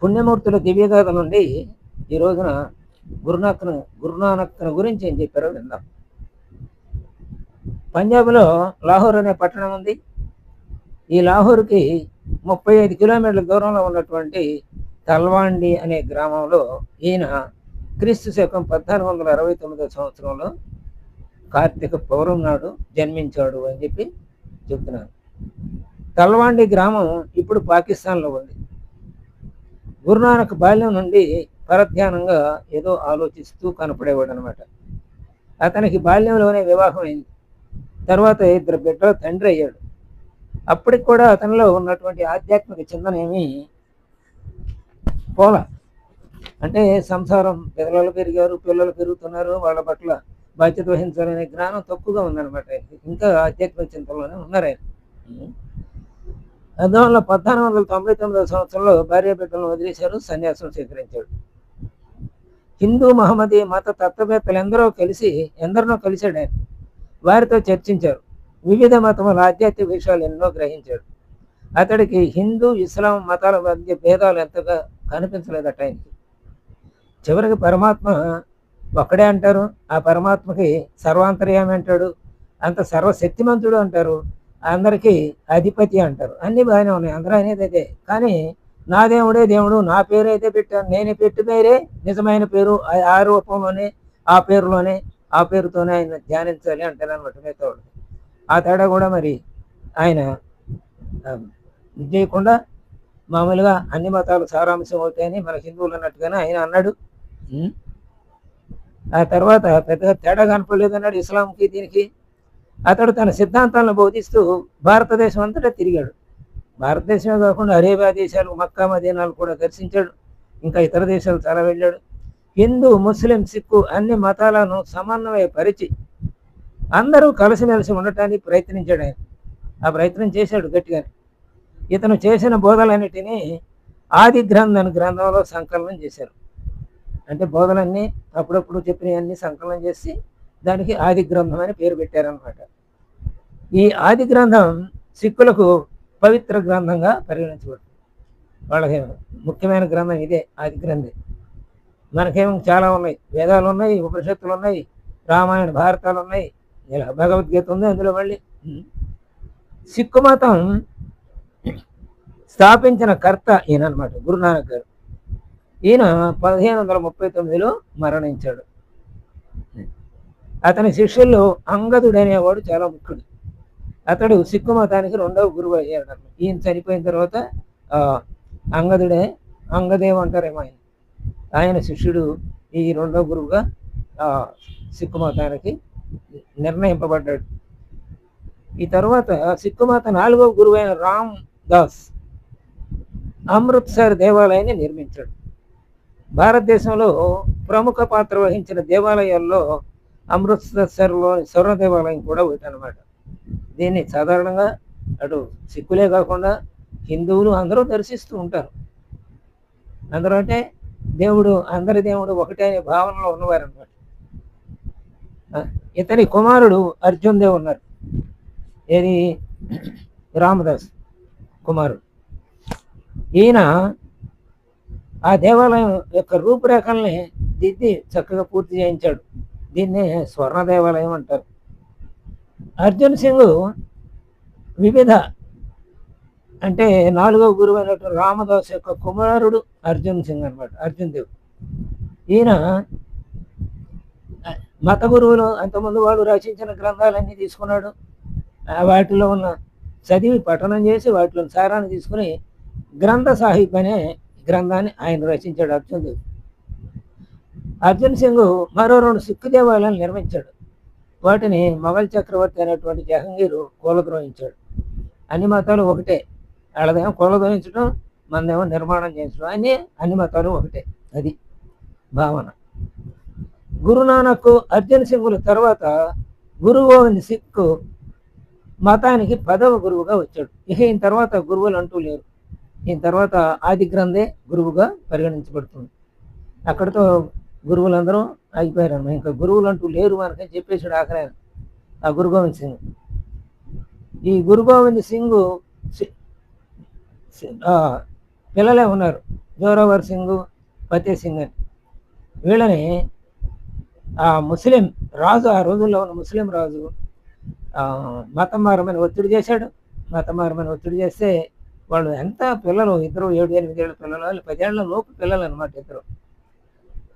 పుణ్యమూర్తుల దివ్యగాథ నుండి ఈ రోజున గురునాథ్ను గురునానక్ను గురించి ఏం చెప్పారో విందాం. పంజాబ్లో లాహోర్ అనే పట్టణం ఉంది. ఈ లాహోర్కి ముప్పై ఐదు కిలోమీటర్ల దూరంలో ఉన్నటువంటి తల్వాండి అనే గ్రామంలో ఈయన క్రీస్తు శకం పద్నాలుగు వందల అరవై తొమ్మిదో సంవత్సరంలో కార్తీక పౌరం నాడు జన్మించాడు అని చెప్పి చెప్తున్నారు. తల్వాండి గ్రామం ఇప్పుడు పాకిస్తాన్లో ఉంది. గురునానక్ బాల్యం నుండి పరధ్యానంగా ఏదో ఆలోచిస్తూ కనపడేవాడు అనమాట అతనికి బాల్యంలోనే వివాహం అయింది. తర్వాత ఇద్దరు బిడ్డలు తండ్రి అయ్యాడు. అప్పటికి కూడా అతనిలో ఉన్నటువంటి ఆధ్యాత్మిక చింతనేమి పోల. అంటే సంసారం పిల్లలు పెరిగారు పిల్లలు పెరుగుతున్నారు వాళ్ళ పట్ల బాధ్యత వహించాలనే జ్ఞానం తక్కువగా ఉందన్నమాట ఇంకా ఆధ్యాత్మిక చింతనలోనే ఉన్నారు ఆయన. అందువల్ల పద్నాలుగు వందల తొంభై తొమ్మిదవ సంవత్సరంలో భార్య బిడ్డలను వదిలేశారు సన్యాసం స్వీకరించాడు. హిందూ మహమ్మదీ మత తత్వవేత్తలు ఎందరో కలిసి ఎందరినో కలిశాడు ఆయన. వారితో చర్చించారు. వివిధ మతముల ఆధ్యాత్మిక విషయాలు ఎన్నో గ్రహించాడు. అతడికి హిందూ ఇస్లాం మతాల మధ్య భేదాలు ఎంతగా కనిపించలేదట ఆయనకి. చివరికి పరమాత్మ ఒక్కడే అంటారు ఆ పరమాత్మకి సర్వాంతర్యామి అంటాడు అంత సర్వశక్తిమంతుడు అంటారు. అందరికీ అధిపతి అంటారు. అన్ని బాగానే ఉన్నాయి. అందరూ అనేది అదే. కానీ నా దేవుడే దేవుడు నా పేరు అయితే పెట్టాను. నేను పెట్టు పేరే నిజమైన పేరు ఆ- రూపంలోనే ఆ పేరులోనే ఆ పేరుతోనే ఆయన ధ్యానించాలి అంటారు అనమాట మిగతావాడు ఆ తేడా కూడా మరి ఆయన ఇది చేయకుండా మామూలుగా అన్ని మతాలు సారాంశం అవుతాయని మన హిందువులు అన్నట్టుగానే ఆయన అన్నాడు. ఆ తర్వాత పెద్దగా తేడా కనపడలేదు అన్నాడు ఇస్లాంకి దీనికి. అతడు తన సిద్ధాంతాలను బోధిస్తూ భారతదేశం అంతటా తిరిగాడు. భారతదేశమే కాకుండా అరేబియా దేశాలు మక్కా మదీనాలు కూడా దర్శించాడు. ఇంకా ఇతర దేశాలు చాలా వెళ్ళాడు. హిందూ ముస్లిం సిక్కు అన్ని మతాలను సమన్వయపరిచి అందరూ కలిసిమెలిసి ఉండటానికి ప్రయత్నించాడు ఆయన. ఆ ప్రయత్నం చేశాడు గట్టిగానే. ఇతను చేసిన బోధలన్నిటినీ ఆది గ్రంథం గ్రంథంలో సంకలనం చేశారు. అంటే బోధలన్నీ అప్పుడప్పుడు చెప్పినవన్నీ సంకలనం చేసి దానికి ఆది గ్రంథం అని పేరు పెట్టారనమాట ఈ ఆది గ్రంథం సిక్కులకు పవిత్ర గ్రంథంగా పరిగణించబడుతుంది. వాళ్ళకి ముఖ్యమైన గ్రంథం ఇదే ఆది గ్రంథం. మనకేమో చాలా ఉన్నాయి. వేదాలు ఉన్నాయి ఉపనిషత్తులు ఉన్నాయి రామాయణ భారతాలు ఉన్నాయి ఇలా భగవద్గీత ఉంది అందులో మళ్ళీ. సిక్కు మతం స్థాపించిన కర్త ఈయన అనమాట గురునానక్ గారు. ఈయన పదిహేను వందల ముప్పై తొమ్మిదిలో మరణించాడు. అతని శిష్యుల్లో అంగదుడు అనేవాడు చాలా ముఖ్యుడు. అతడు సిక్కు మతానికి రెండవ గురువు అయ్యాడు అన్నమాట. ఈయన చనిపోయిన తర్వాత ఆ, అంగదుడే అంగదేవ్ అంటారేమో ఆయన. ఆయన శిష్యుడు ఈ రెండవ గురువుగా సిక్కు మతానికి నిర్ణయింపబడ్డాడు. ఈ తర్వాత సిక్కు మత నాలుగవ గురువు అయిన రామ్ దాస్ అమృత్సర్ దేవాలయాన్ని నిర్మించాడు. భారతదేశంలో ప్రముఖ పాత్ర వహించిన దేవాలయాల్లో అమృత్సర్లో స్వర్ణ దేవాలయం కూడా ఒకటి అనమాట దీన్ని సాధారణంగా అటు సిక్కులే కాకుండా హిందువులు అందరూ దర్శిస్తూ ఉంటారు. అందరూ అంటే దేవుడు అందరి దేవుడు ఒకటే అనే భావనలో ఉన్నవారు అనమాట ఇతని కుమారుడు అర్జున్ దేవ్ ఉన్నారు. ఏది? రామదాస్ కుమారుడు. ఈయన ఆ దేవాలయం యొక్క రూపురేఖల్ని దిద్ది చక్కగా పూర్తి చేయించాడు. దీన్నే స్వర్ణ దేవాలయం అంటారు. అర్జున్ సింగ్ వివిధ అంటే నాలుగవ గురువు అయినటువంటి రామదాస్ యొక్క కుమారుడు అర్జున్ సింగ్ అన్నమాట అర్జున్ దేవ్. ఈయన మత గురువులు అంతకుముందు వాడు రచించిన గ్రంథాలన్నీ తీసుకున్నాడు. వాటిలో ఉన్న చదివి పఠనం చేసి వాటిలో సారాన్ని తీసుకుని గ్రంథ సాహిబ్ అనే గ్రంథాన్ని ఆయన రచించాడు అర్జున్ దేవ్. అర్జున్ సింగ్ మరో రెండు సిక్కు దేవాలయాలు నిర్మించాడు. వాటిని మొఘల్ చక్రవర్తి అనేటువంటి జహంగీరు కూలద్రోహించాడు. అన్ని మతాలు ఒకటే. వాళ్ళదేమో కూలద్రోహించడం మనదేమో నిర్మాణం చేయించడం అన్ని అన్ని మతాలు ఒకటే. అది భావన. గురునానక్ అర్జున్ సింగుల తర్వాత గురు గోవింద్ సిక్కు మతానికి పదవ గురువుగా వచ్చాడు. ఇక ఈయన తర్వాత గురువులు అంటూ లేరు. ఈయన తర్వాత ఆది గ్రంథే గురువుగా పరిగణించబడుతుంది. అక్కడితో గురువులందరూ ఆగిపోయారు అన్నమాట ఇంకా గురువులు అంటూ లేరు మనకని చెప్పేసాడు ఆఖరి ఆ గురు గోవింద్ సింగ్. ఈ గురు గోవింద్ సింగ్ పిల్లలే ఉన్నారు. జోరావర్ సింగ్ ఫతే సింగ్ అని. వీళ్ళని ఆ ముస్లిం రాజు ఆ రోజుల్లో ఉన్న ముస్లిం రాజు ఆ, మతం మారమని ఒత్తిడి చేశాడు. మతం మారమని ఒత్తిడి చేస్తే వాళ్ళు ఎంత పిల్లలు ఇద్దరు ఏడు ఎనిమిది ఏళ్ళ పిల్లలు వాళ్ళు పదేళ్ళ లోపు పిల్లలు అనమాట ఇద్దరు.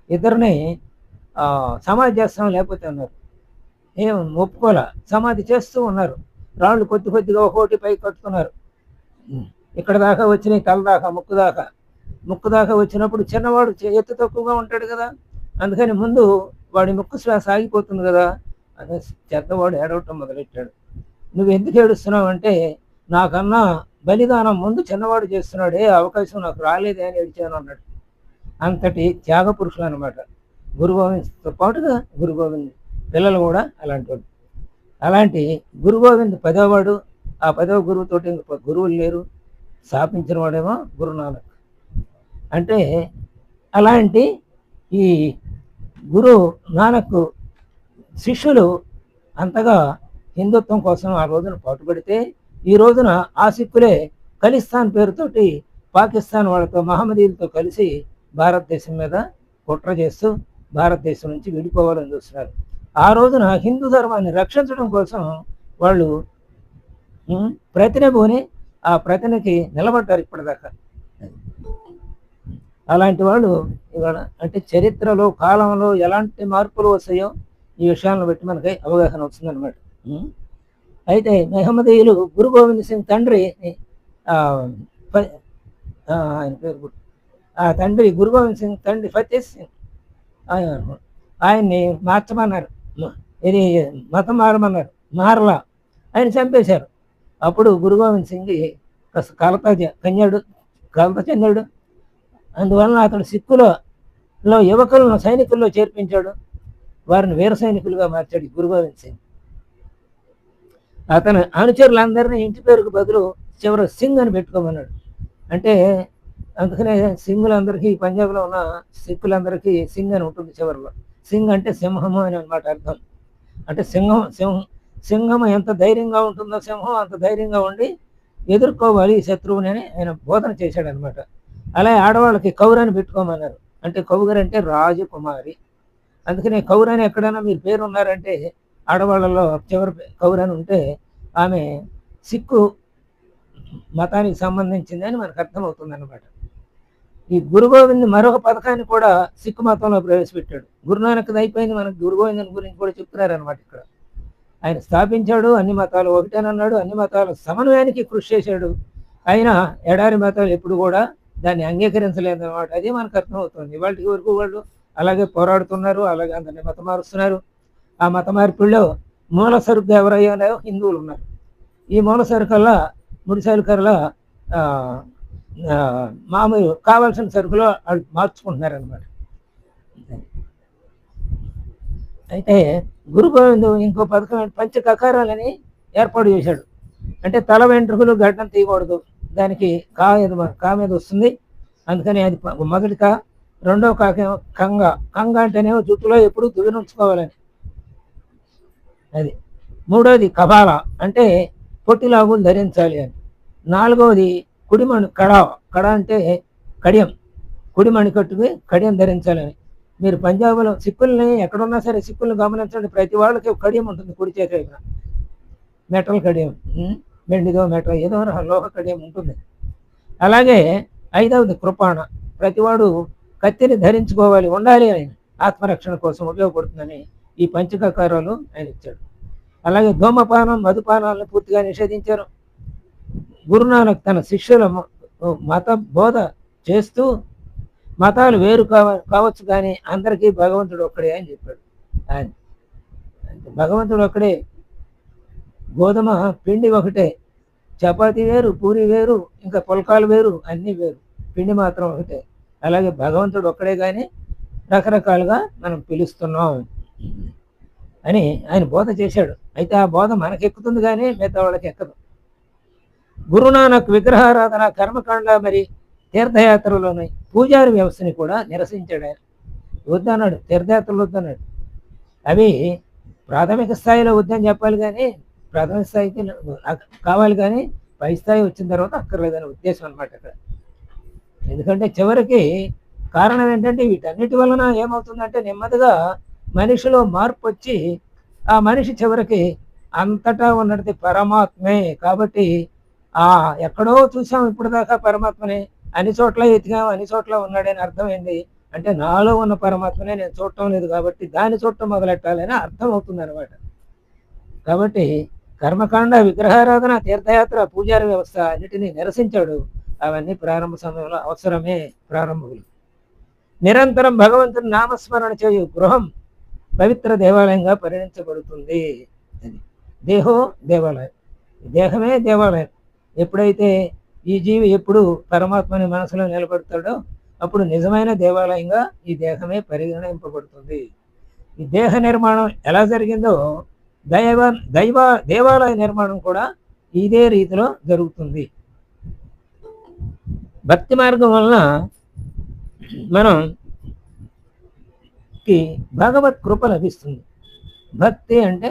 ఇద్దరిని సమాధి చేస్తాం లేకపోతే ఉన్నారు. ఏం ఒప్పుకోలే. సమాధి చేస్తూ ఉన్నారు. రాళ్ళు కొద్ది కొద్దిగా ఒకటి పై కట్టుకున్నారు. ఇక్కడ దాకా వచ్చినాయి తల దాకా ముక్కు దాకా. ముక్కు దాకా వచ్చినప్పుడు చిన్నవాడు చే- ఎత్తు తక్కువగా ఉంటాడు కదా. అందుకని ముందు వాడి ముక్కు శ్వాస ఆగిపోతుంది కదా అని చెత్తవాడు ఏడవటం మొదలెట్టాడు. నువ్వు ఎందుకు ఏడుస్తున్నావు అంటే నాకన్నా బలిదానం ముందు చిన్నవాడు చేస్తున్నాడే అవకాశం నాకు రాలేదే అని ఏడిచాను అన్నాడు. అంతటి త్యాగ పురుషులు అనమాట గురు గోవింద్తో పాటుగా గురు గోవింద్ పిల్లలు కూడా అలాంటి వాళ్ళు. అలాంటి గురు గోవింద్ పదోవాడు ఆ పదవ గురువుతోటి ఇంక గురువులు లేరు. స్థాపించిన వాడేమో గురునానక్. అంటే అలాంటి ఈ గురు నానక్ శిష్యులు అంతగా హిందుత్వం కోసం ఆ రోజున పాటుపడితే ఈ రోజున ఆ సిక్కులే ఖలిస్తాన్ పేరుతోటి పాకిస్తాన్ వాళ్ళతో మహమ్మదీలతో కలిసి భారతదేశం మీద కుట్ర చేస్తూ భారతదేశం నుంచి విడిపోవాలని చూస్తున్నారు. ఆ రోజున హిందూ ధర్మాన్ని రక్షించడం కోసం వాళ్ళు ప్రతిన పోని ఆ ప్రతినకి నిలబడ్డారు ఇప్పటిదాకా. అలాంటి వాళ్ళు ఇవాళ అంటే చరిత్రలో కాలంలో ఎలాంటి మార్పులు వస్తాయో ఈ విషయాలను బట్టి మనకి అవగాహన వస్తుందన్నమాట. అయితే మెహమ్మదీయులు గురు గోవింద్ సింగ్ తండ్రి ఆయన పేరు గుర్తు. ఆ తండ్రి గురు గోవింద్ సింగ్ తండ్రి ఫతే సింగ్ ఆయన- ఆయన్ని మార్చమన్నారు. ఇది మతం మారమన్నారు. మారలా. ఆయన చంపేశారు. అప్పుడు గురు గోవింద్ సింగ్ కలత కన్యాడు కలత చెందాడు అందువలన అతడు సిక్కులో లో యువకులను సైనికుల్లో చేర్పించాడు. వారిని వీర సైనికులుగా మార్చాడు ఈ గురు గోవింద్ సింగ్. అతను అనుచరులందరినీ ఇంటి పేరుకు బదులు చివరి సింగ్ అని పెట్టుకోమన్నాడు. అంటే అందుకనే సింగులందరికీ పంజాబ్లో ఉన్న సిక్కులందరికీ సింగ్ అని ఉంటుంది చివరిలో. సింగ్ అంటే సింహము అని అనమాట అర్థం. అంటే సింహం సింహం సింహం ఎంత ధైర్యంగా ఉంటుందో సింహం అంత ధైర్యంగా ఉండి ఎదుర్కోవాలి శత్రువుని అని ఆయన బోధన చేశాడు అనమాట అలాగే ఆడవాళ్ళకి కౌరని పెట్టుకోమన్నారు. అంటే కౌగర్ అంటే రాజకుమారి. అందుకనే కౌరని ఎక్కడైనా మీరు పేరు ఉన్నారంటే ఆడవాళ్ళలో చివరి పే- కౌరని ఉంటే ఆమె సిక్కు మతానికి సంబంధించింది అని మనకు అర్థమవుతుంది అనమాట ఈ గురు గోవింద్ మరొక పథకాన్ని కూడా సిక్కు మతంలో ప్రవేశపెట్టాడు. గురునానక్ అయిపోయింది మనకు గురు గోవింద్ గురించి కూడా చెప్తున్నారు అనమాట ఇక్కడ. ఆయన స్థాపించాడు అన్ని మతాలు ఒకటేనన్నాడు అన్ని మతాల సమన్వయానికి కృషి చేశాడు. అయినా ఎడారి మతాలు ఎప్పుడు కూడా దాన్ని అంగీకరించలేదు అనమాట అదే మనకు అర్థమవుతుంది. వాళ్ళకి వరకు వాళ్ళు అలాగే పోరాడుతున్నారు అలాగే అందరిని మత మారుస్తున్నారు. ఆ మత మార్పిడిలో మూల సరుకు ఎవరయ్యారో హిందువులు ఉన్నారు. ఈ మూల సరుకల్లా ముడిసరుకల్లా మామూలు కావాల్సిన సరుకులో వాళ్ళు మార్చుకుంటున్నారు అనమాట అయితే గురు గోవిందు ఇంకో పథకం పంచ కకారాలని ఏర్పాటు చేశాడు. అంటే తల వెంట్రుకలు గడ్డం తీయకూడదు. దానికి కా మీద కా మీద వస్తుంది. అందుకని అది మొదటి కా రెండో కాకేమో కంగ. కంగ అంటేనేమో జుట్టులో ఎప్పుడు దువ్వెనుంచుకోవాలని అది మూడోది కబాల అంటే పొట్టిలాగులు ధరించాలి అని. నాలుగవది కుడిమణి కడ కడ అంటే కడియం. కుడిమణి కట్టుకుని కడియం ధరించాలని. మీరు పంజాబ్లో సిక్కుల్ని ఎక్కడున్నా సరే సిక్కుల్ని గమనించండి. ప్రతి వాళ్ళకి కడియం ఉంటుంది కుడి చేతి వైపున. మెటల్ కడియం మెండిదో మెటల్ ఏదో లోహ కడియం ఉంటుంది. అలాగే ఐదవది కృపాణ. ప్రతివాడు కత్తిని ధరించుకోవాలి ఉండాలి అని ఆత్మరక్షణ కోసం ఉపయోగపడుతుందని ఈ పంచకకారాలు ఆయన ఇచ్చాడు. అలాగే ధూమపానం మధుపానాలను పూర్తిగా నిషేధించారు. గురునానక్ తన శిష్యుల మత బోధ చేస్తూ మతాలు వేరు కావ కావచ్చు కానీ అందరికీ భగవంతుడు ఒక్కడే అని చెప్పాడు. ఆయన. భగవంతుడు ఒక్కడే. గోధుమ పిండి ఒకటే. చపాతి వేరు పూరి వేరు ఇంకా పుల్కాలు వేరు అన్నీ వేరు. పిండి మాత్రం ఒకటే. అలాగే భగవంతుడు ఒక్కడే కానీ రకరకాలుగా మనం పిలుస్తున్నాం అని ఆయన బోధ చేశాడు. అయితే ఆ బోధ మనకెక్కుతుంది కానీ మిగతా వాళ్ళకి ఎక్కదు గురునానక్ విగ్రహారాధన కర్మకాండ మరి తీర్థయాత్రలోని పూజారి వ్యవస్థని కూడా నిరసించాడు ఆయన. వద్దన్నాడు తీర్థయాత్రలు వద్దన్నాడు అవి ప్రాథమిక స్థాయిలో వద్దని చెప్పాలి కానీ ప్రాథమిక స్థాయికి నాకు కావాలి కానీ పై స్థాయి వచ్చిన తర్వాత అక్కర్లేదనే ఉద్దేశం అనమాట అక్కడ. ఎందుకంటే చివరికి కారణం ఏంటంటే వీటన్నిటి వలన ఏమవుతుందంటే నెమ్మదిగా మనిషిలో మార్పు వచ్చి ఆ మనిషి చివరికి అంతటా ఉన్నది పరమాత్మే. కాబట్టి ఆ ఎక్కడో చూసాం ఇప్పుడు దాకా పరమాత్మని. అన్ని చోట్ల ఎతికాం అన్ని చోట్ల ఉన్నాడని అర్థమైంది అంటే నాలో ఉన్న పరమాత్మనే నేను చూడటం లేదు కాబట్టి దాన్ని చూడటం మొదలెట్టాలని అర్థం అవుతుంది అనమాట కాబట్టి కర్మకాండ విగ్రహారాధన తీర్థయాత్ర పూజారి వ్యవస్థ అన్నిటినీ నిరసించాడు. అవన్నీ ప్రారంభ సమయంలో అవసరమే ప్రారంభకులు నిరంతరం భగవంతుని నామస్మరణ చేయు గృహం పవిత్ర దేవాలయంగా పరిగణించబడుతుంది అది దేహో దేవాలయం. దేహమే దేవాలయం. ఎప్పుడైతే ఈ జీవి ఎప్పుడు పరమాత్మని మనసులో నిలబడతాడో అప్పుడు నిజమైన దేవాలయంగా ఈ దేహమే పరిగణింపబడుతుంది. ఈ దేహ నిర్మాణం ఎలా జరిగిందో దైవ దైవ దేవాలయ నిర్మాణం కూడా ఇదే రీతిలో జరుగుతుంది. భక్తి మార్గం వలన మనం కి భగవత్ కృప లభిస్తుంది. భక్తి అంటే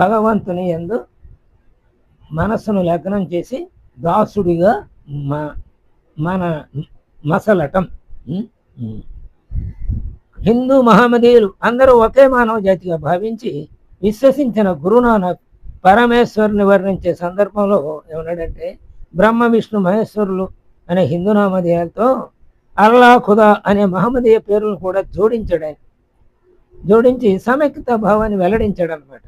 భగవంతుని ఎందు మనస్సును లగ్నం చేసి దాసుడిగా మన మసలటం. హిందూ మహమ్మదీయులు అందరూ ఒకే మానవ జాతిగా భావించి విశ్వసించిన గురునానక్ పరమేశ్వరుని వర్ణించే సందర్భంలో ఏమన్నాడంటే బ్రహ్మ విష్ణు మహేశ్వరులు అనే హిందూ నామధేయాలతో అల్లా ఖుదా అనే మహమ్మదీయ పేరును కూడా జోడించడం జోడించి సమైక్యత భావాన్ని వెల్లడించాడు అనమాట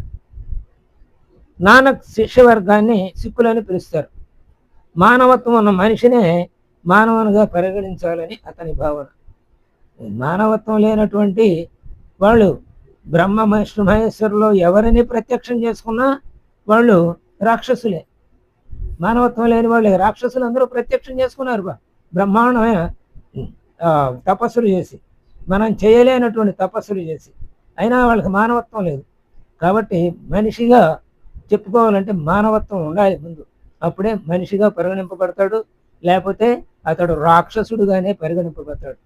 నానక్ శిష్యవర్గాన్ని సిక్కులని పిలుస్తారు. మానవత్వం ఉన్న మనిషినే మానవునిగా పరిగణించాలని అతని భావన. మానవత్వం లేనటువంటి వాళ్ళు బ్రహ్మ విష్ణు మహేశ్వరులో ఎవరిని ప్రత్యక్షం చేసుకున్నా వాళ్ళు రాక్షసులే. మానవత్వం లేని వాళ్ళు రాక్షసులు అందరూ ప్రత్యక్షం చేసుకున్నారు బా. బ్రహ్మాండమైన తపస్సులు చేసి మనం చేయలేనటువంటి తపస్సులు చేసి. అయినా వాళ్ళకి మానవత్వం లేదు. కాబట్టి మనిషిగా చెప్పుకోవాలంటే మానవత్వం ఉండాలి ముందు. అప్పుడే మనిషిగా పరిగణింపబడతాడు లేకపోతే అతడు రాక్షసుడుగానే పరిగణింపబడతాడు.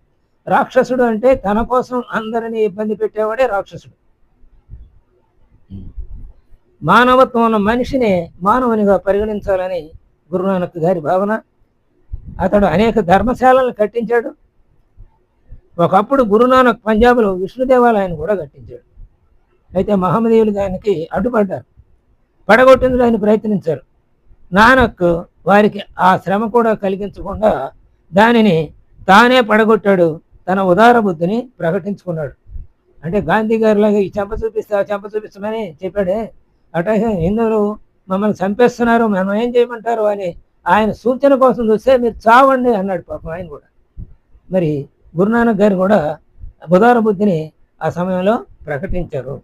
రాక్షసుడు అంటే తన కోసం అందరినీ ఇబ్బంది పెట్టేవాడే రాక్షసుడు. మానవత్వం ఉన్న మనిషినే మానవునిగా పరిగణించాలని గురునానక్ గారి భావన. అతడు అనేక ధర్మశాలలను కట్టించాడు. ఒకప్పుడు గురునానక్ పంజాబ్లో విష్ణు దేవాలయాన్ని కూడా కట్టించాడు. అయితే మహమ్మదీయులు దానికి అడ్డుపడ్డారు. పడగొట్టేందుకు ఆయన ప్రయత్నించారు. నానక్ వారికి ఆ శ్రమ కూడా కలిగించకుండా దానిని తానే పడగొట్టాడు. తన ఉదార బుద్ధిని ప్రకటించుకున్నాడు. అంటే గాంధీ గారిలాగా ఈ చెంప చూపిస్తా ఆ చెంప చూపిస్తామని చెప్పాడే. అట్లాగే హిందువులు మమ్మల్ని చంపేస్తున్నారు మనం ఏం చేయమంటారు అని ఆయన సూచన కోసం చూస్తే మీరు చావండి అన్నాడు పాపం ఆయన కూడా. మరి గురునానక్ గారు కూడా ఉదార బుద్ధిని ఆ సమయంలో ప్రకటించారు.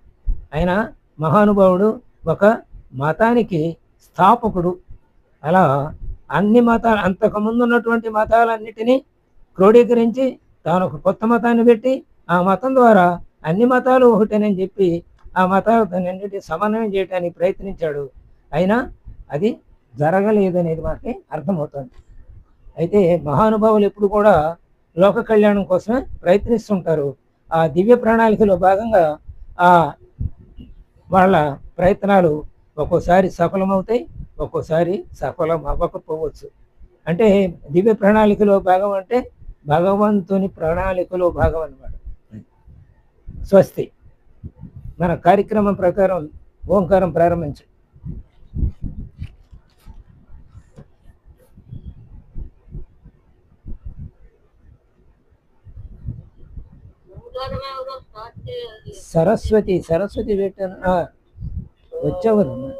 ఆయన మహానుభావుడు ఒక మతానికి స్థాపకుడు. అలా అన్ని మతాలు అంతకుముందు ఉన్నటువంటి మతాలన్నిటినీ క్రోడీకరించి తాను ఒక కొత్త మతాన్ని పెట్టి ఆ మతం ద్వారా అన్ని మతాలు ఒకటేనని చెప్పి ఆ మతాలన్నిటి సమన్వయం చేయడానికి ప్రయత్నించాడు. అయినా అది జరగలేదనేది మనకి అర్థమవుతుంది. అయితే మహానుభావులు ఎప్పుడు కూడా లోక కళ్యాణం కోసమే ప్రయత్నిస్తుంటారు. ఆ దివ్య ప్రణాళికలో భాగంగా ఆ వాళ్ళ ప్రయత్నాలు ఒక్కోసారి సఫలమవుతాయి ఒక్కోసారి సఫలం అవ్వకపోవచ్చు అంటే దివ్య ప్రణాళికలో భాగం అంటే భగవంతుని ప్రణాళికలో భాగం అన్నమాట. స్వస్తి. మన కార్యక్రమం ప్రకారం ఓంకారం ప్రారంభించు. సరస్వతి సరస్వతి పెట్టాను ఆ, వచ్చావు కదమ్మా